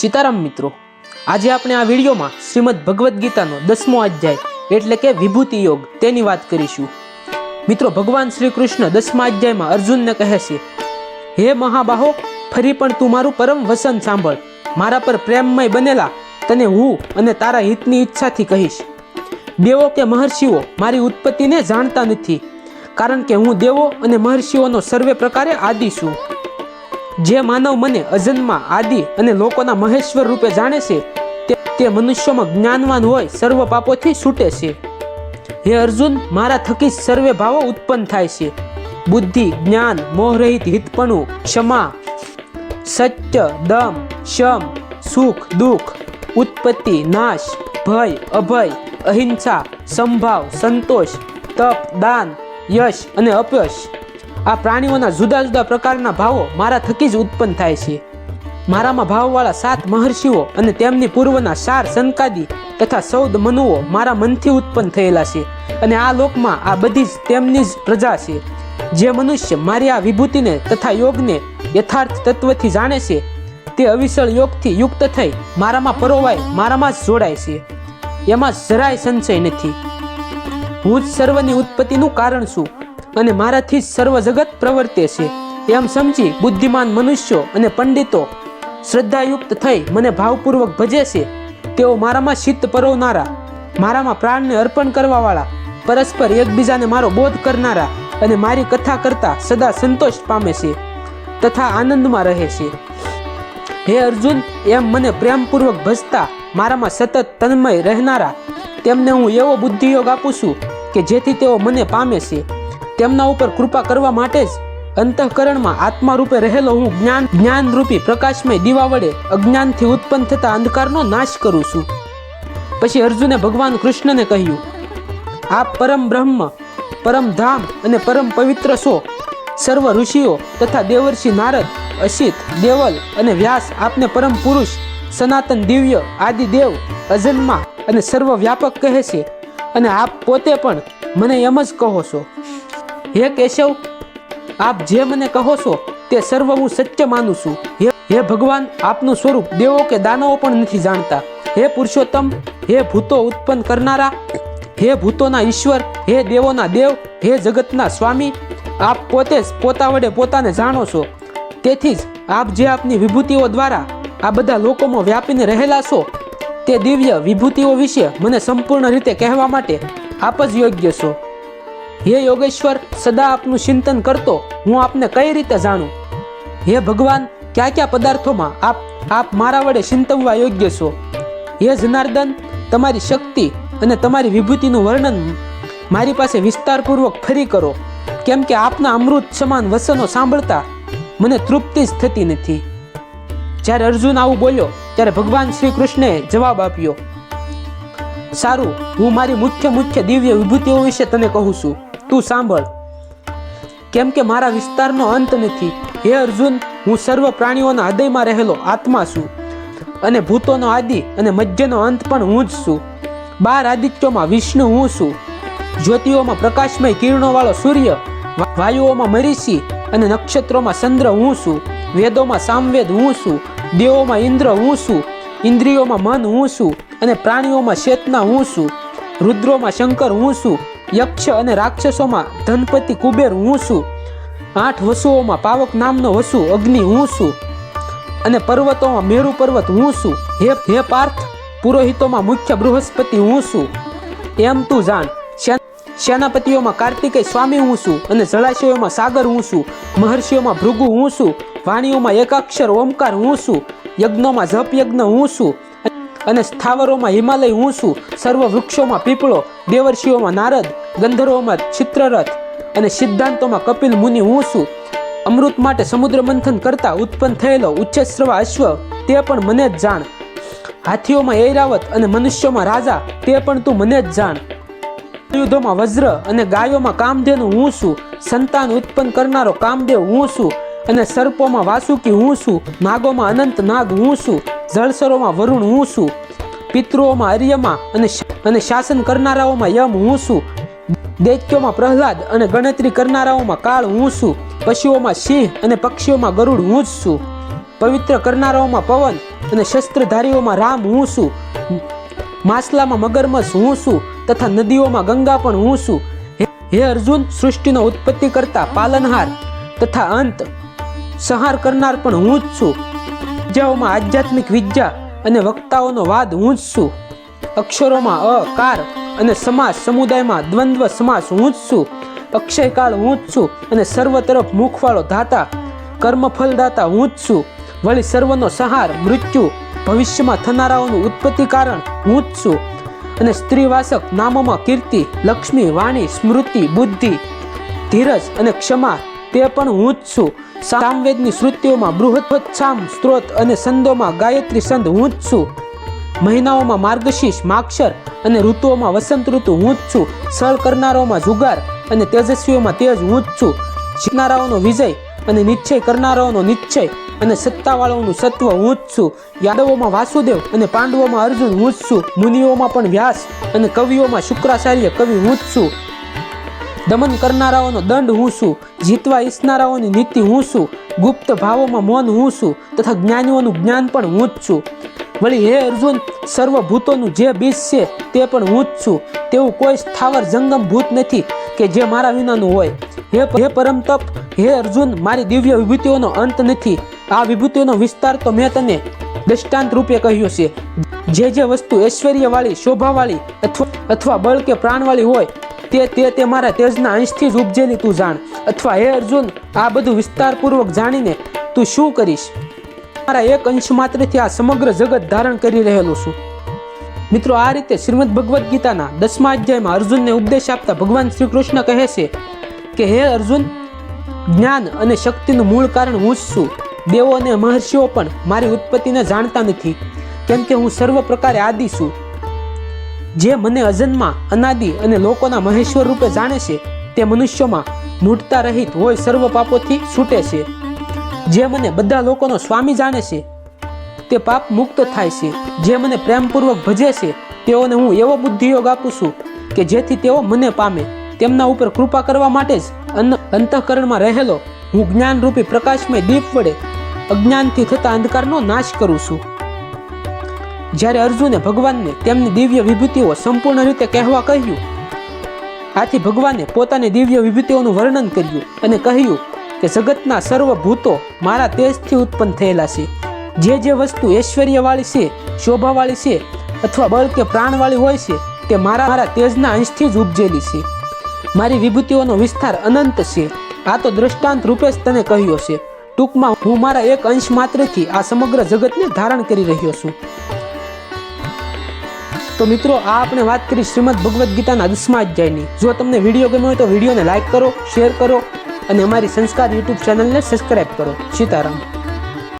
સીતારામ મિત્રો, આજે આપણે આ વિડીયોમાં શ્રીમદ ભગવદ્ ગીતાનો દસમો અધ્યાય એટલે કે વિભૂતિ યોગ તેની વાત કરીશું. મિત્રો, ભગવાન શ્રી કૃષ્ણ દસમા અધ્યાયમાં અર્જુનને કહે છે, હે મહાબાહો, ફરી પણ તું મારું પરમ વસન સાંભળ. મારા પર પ્રેમમય બનેલા તને હું અને તારા હિતની ઈચ્છાથી કહીશ. દેવો કે મહર્ષિઓ મારી ઉત્પત્તિને જાણતા નથી, કારણ કે હું દેવો અને મહર્ષિઓનો સર્વે પ્રકારે આદિ છું. જે માનવ મને અજન્મા, આદિ અને લોકોના મહેશ્વર રૂપે જાણે છે, તે મનુષ્યોમાં જ્ઞાનવાન હોય, સર્વ પાપોથી છૂટે છે. હે અર્જુન, મારા થકી સર્વે ભાવો ઉત્પન્ન થાય છે. બુદ્ધિ, જ્ઞાન મોહરહિત હિતપણું, ક્ષમા, સત્ય, દમ, શમ, સુખ, દુઃખ, ઉત્પત્તિ, નાશ, ભય, અભય, અહિંસા, સંભાવ, સંતોષ, તપ, દાન, યશ અને અપયશ. આ પ્રાણીઓના જુદા જુદા પ્રકારના ભાવો મારા થકી જ ઉત્પન્ન થાય છે. મારામાં ભાવવાળા સાત મહર્ષિઓ અને તેમની પૂર્વના સાર સંકાદી તથા સૌદ મનુઓ મારા મનથી ઉત્પન્ન થયેલા છે અને આ લોકમાં આ બધી જ તેમની જ પ્રજા છે. જે મનુષ્ય મારી આ વિભૂતિને તથા યોગને યથાર્થ તત્વથી જાણે છે, તે અવિસળ યોગથી યુક્ત થઈ મારામાં પરોવાય, મારામાં જ જોડાય છે. એમાં જરાય સંશય નથી. હું જ સર્વની ઉત્પત્તિનું કારણ છું. અને મારાથી જ સર્વ જગત પ્રવર્તે છે. એમ સમજી બુદ્ધિમાન મનુષ્યો અને પંડિતો શ્રદ્ધાયુક્ત થઈ મને ભાવપૂર્વક ભજે છે. તેઓ મારામાં શીત પરોવનારા, મારામાં પ્રાણને અર્પણ કરવાવાળા, પરસ્પર એકબીજાને મારો બોધ કરનારા અને મારી કથા કરતા સદા સંતોષ પામે છે તથા આનંદમાં રહે છે. હે અર્જુન, એમ મને પ્રેમપૂર્વક ભજતા મારામાં સતત તન્મય રહેનારા, તેમને હું એવો બુદ્ધિયોગ આપું છું કે જેથી તેઓ મને પામે છે. તેમના ઉપર કૃપા કરવા માટે જ અંતઃકરણમાં આત્મા રૂપે રહેલો હું જ્ઞાન જ્ઞાન રૂપી પ્રકાશમય દીવા વડે અજ્ઞાનથી ઉત્પન્ન થતા અંધકારનો નાશ કરું છું. પછી અર્જુને ભગવાન કૃષ્ણને કહ્યું, આપ પરમ બ્રહ્મ, પરમ ધામ અને પરમ પવિત્ર છો. સર્વ ઋષિઓ તથા દેવર્ષિ નારદ, અસિત, દેવલ અને વ્યાસ આપને પરમ પુરુષ, સનાતન દિવ્ય આદિ દેવ અજન્મા અને સર્વ વ્યાપક કહે છે. અને આપ પોતે પણ મને એમ જ કહો છો. હે કેશવ, આપ જે મને કહો છો તે સર્વ હું સત્ય માનું છું. હે હે ભગવાન, આપનું સ્વરૂપ દેવો કે દાનવો પણ નથી જાણતા. હે પુરુષોત્તમ, હે ભૂતો ઉત્પન્ન કરનારા, હે ભૂતોના ઈશ્વર, હે દેવોના દેવ, હે જગતના સ્વામી, આપ પોતે જ પોતા વડે પોતાને જાણો છો. તેથી જ આપ જે આપની વિભૂતિઓ દ્વારા આ બધા લોકોમાં વ્યાપીને રહેલા છો, તે દિવ્ય વિભૂતિઓ વિશે મને સંપૂર્ણ રીતે કહેવા માટે આપ જ યોગ્ય છો. હે યોગેશ્વર, સદા આપનું ચિંતન કરતો, હું આપને કઈ રીતે જાણું? હે ભગવાન, કયા કયા પદાર્થોમાં આપ આપ મારા વડે ચિંતવવા યોગ્ય છો? હે જનાર્દન, તમારી શક્તિ અને તમારી વિભૂતિનું વર્ણન મારી પાસે વિસ્તારપૂર્વક ફરી કરો. કેમ કે આપના અમૃત સમાન વસનો સાંભળતા મને તૃપ્તિ જ થતી નથી. જ્યારે અર્જુન આવું બોલ્યો, ત્યારે ભગવાન શ્રી કૃષ્ણએ જવાબ આપ્યો. સારું, હું મારી મુખ્ય મુખ્ય દિવ્ય વિભૂતિઓ વિશે તને કહું છું. તું સાંભળ. કેમ કે મારા વિસ્તારનો અંત નથી. હે અર્જુન, હું સર્વ પ્રાણીઓના હૃદયમાં રહેલો આત્મા છું અને ભૂતોનો આદિ અને મધ્યનો અંત પણ હું જ છું. બાર આદિત્યોમાં વિષ્ણુ હું છું. જ્યોતિઓમાં પ્રકાશમય કિરણોવાળો સૂર્ય વાયુઓમાં મરીસી અને નક્ષત્રોમાં ચંદ્ર હું છું. વેદોમાં સામવેદ હું છું. દેવોમાં ઇન્દ્ર હું છું. ઇન્દ્રિયોમાં મન હું છું અને પ્રાણીઓમાં ચેતના હું છું. રુદ્રોમાં શંકર હું છું. યક્ષ અને રાક્ષસોમાં ધનપતિ કુબેર હું છું. આઠ વસુઓમાં પાવક નામનો વસુ અગ્નિ હું છું. અને પર્વતોમાં મેરુ પર્વત હું છું. હે હે પાર્થ, પુરોહિતોમાં મુખ્ય બૃહસ્પતિ હું છું. એમ તું જાણ સેનાપતિઓમાં કાર્તિકેય સ્વામી હું છું અને જળાશયોમાં સાગર હું છું. મહર્ષિઓમાં ભૃગુ હું છું. વાણીઓમાં એકાક્ષર ઓમકાર હું છું. યજ્ઞોમાં જપ યજ્ઞ હું છું. અને સ્થાવરોમાં હિમાલય હું છું. સર્વ વૃક્ષોમાં પીપળો, દેવર્ષિઓમાં નારદ ગંધર્વોમાં ચિત્રરથ અને સિદ્ધાંતોમાં કપિલ મુનિ હું છું. અમૃત માટે સમુદ્ર મંથન કરતા ઉત્પન્ન થયેલો ઉચ્ચશ્રવા અશ્વ, તે પણ મને જ જાણ. હાથીઓમાં ઐરાવત અને મનુષ્યોમાં રાજા, તે પણ તું મને જ જાણ. યુદ્ધોમાં વજ્ર અને ગાયોમાં કામધેનુ હું છું. સંતાન ઉત્પન્ન કરનારો કામદેવ હું છું અને સર્પોમાં વાસુકી હું છું. નાગોમાં અનંત નાગ હું છું. જળસરોમાં વરુણ હું છું. પિતૃઓમાં અર્યમાં અને અને શાસન કરનારાઓમાં યમ હું છું. દૈત્યોમાં પ્રહલાદ અને ગણતરી કરનારાઓમાં કાળ હું છું, પશુઓમાં સિંહ અને પક્ષીઓમાં ગરુડ હું જ છું. પવિત્ર કરનારાઓમાં પવન અને શસ્ત્રધારીઓમાં રામ હું છું. માસલામાં મગરમચ્છ હું છું તથા નદીઓમાં ગંગા પણ હું છું. હે- અર્જુન, સૃષ્ટિનો ઉત્પત્તિ કરતા પાલનહાર તથા અંત સંહાર કરનાર પણ હું જ છું. વિદ્યાઓમાં આધ્યાત્મિક વિદ્યા અને વક્તાઓનો વાદ હું જ છું. અક્ષરોમાં અ કાર અને સમાસ સમુદાયમાં દ્વંદ્વ સમાસ હું જ છું. અક્ષયકાળ હું જ છું અને સર્વ તરફ મુખવાળો ધાતા કર્મફલદાતા હું જ છું. વળી સર્વનો સહાર, મૃત્યુ, ભવિષ્યમાં થનારાઓનું ઉત્પત્તિ કારણ હું જ છું. અને સ્ત્રીવાસક નામોમાં કીર્તિ, લક્ષ્મી, વાણી, સ્મૃતિ, બુદ્ધિ, ધીરજ અને ક્ષમા તે પણ હું જ છું. સામવેદની શ્રુતિઓમાં બૃહત્સામ સ્ત્રોત અને સંદોમાં ગાયત્રી સંદ હું જ છું. મહિનાઓમાં માર્ગશીર્ષ માક્ષર અને ઋતુઓમાં વસંત ઋતુ હું જ છું. સળ કરનારાઓમાં જુગાર અને તેજસ્વીઓમાં તેજ હું જ છું. જીતનારાઓનો વિજય અને નિશ્ચય કરનારાઓનો નિશ્ચય અને સત્તાવાળાઓનું સત્વ હું જ છું. યાદવોમાં વાસુદેવ અને પાંડવોમાં અર્જુન હું જ છું. મુનિઓમાં પણ વ્યાસ અને કવિઓમાં શુક્રાચાર્ય કવિ હું જ છું. દમન કરનારાઓનો દંડ હું છું. જીતવા ઈચ્છનારાઓની નીતિ હું છું. ગુપ્ત ભાવોમાં મૌન હું છું તથા જ્ઞાનીઓનું જ્ઞાન પણ હું જ છું. વળી હે અર્જુન, સર્વભૂતોનું જે બીજ છે તે પણ હું જ છું. તેવું કોઈ સ્થાવર જંગમ ભૂત નથી કે જે મારા વિનાનું હોય. હે હે પરમ હે અર્જુન, મારી દિવ્ય વિભૂતિઓનો અંત નથી. આ વિભૂતિઓનો વિસ્તાર તો મેં તને દ્રષ્ટાંત રૂપે કહ્યું છે. જે જે વસ્તુ ઐશ્વર્યવાળી, શોભાવાળી અથવા અથવા બળ કે પ્રાણવાળી હોય, તે તે તે મારા તેજના અંશથી જ ઉપજેલી તું જાણ. અથવા હે અર્જુન, આ બધું વિસ્તારપૂર્વક જાણીને તું શું કરીશ? મારા એક અંશ માત્રથી આ સમગ્ર જગત ધારણ કરી રહેલો છું. મિત્રો, આ રીતે શ્રીમદ ભગવદ્ ગીતાના દસમા અધ્યાયમાં અર્જુનને ઉપદેશ આપતા ભગવાન શ્રી કૃષ્ણ કહે છે કે, હે અર્જુન, જ્ઞાન અને શક્તિનું મૂળ કારણ હું જ છું. દેવો અને મહર્ષિઓ પણ મારી ઉત્પત્તિને જાણતા નથી, કેમ કે હું સર્વ પ્રકારે આદિ છું. જે મને અજન્મા, અનાદિ અને લોકોના મહેશ્વર રૂપે જાણે છે, તે મનુષ્યોમાં મૂઢતા રહિત હોય સર્વ પાપોથી છૂટે છે. જે મને બધા લોકોનો સ્વામી જાણે છે. તે પાપ મુક્ત થાય છે. જે મને પ્રેમપૂર્વક ભજે છે, તેઓને હું એવો બુદ્ધિયોગ આપું છું કે જેથી તેઓ મને પામે. તેમના ઉપર કૃપા કરવા માટે જ અંતઃકરણમાં રહેલો હું જ્ઞાનરૂપી પ્રકાશમય દીપ વડે અજ્ઞાનથી થતા અંધકારનો નાશ કરું છું. જ્યારે અર્જુને ભગવાનને તેમની દિવ્ય વિભૂતિઓ સંપૂર્ણ રીતે કહેવા કહ્યું, આથી ભગવાને પોતાની દિવ્ય વિભૂતિઓનું વર્ણન કર્યું અને કહ્યું કે જગતના સર્વ ભૂતો મારા તેજથી ઉત્પન્ન થયેલા છે. જે જે વસ્તુ ઐશ્વર્યવાળી છે, શોભાવાળી છે અથવા બળ કે પ્રાણવાળી હોય છે, તે મારા મારા તેજના અંશથી જ ઉપજેલી છે. મારી વિભૂતિઓનો વિસ્તાર અનંત છે. આ તો દ્રષ્ટાંત રૂપે જ તને કહ્યો છે. ટૂંકમાં હું મારા એક અંશ માત્રથી આ સમગ્ર જગતને ધારણ કરી રહ્યો છું. તો મિત્રો, આ આપણે વાત કરી શ્રીમદ ભગવદ્ ગીતાના દસમા અધ્યાયની. જો તમને વીડિયો ગમ્યો હોય તો વિડીયોને લાઈક કરો, શેર કરો અને અમારી સંસ્કાર યુટ્યુબ ચેનલને સબસ્ક્રાઈબ કરો. સીતારામ.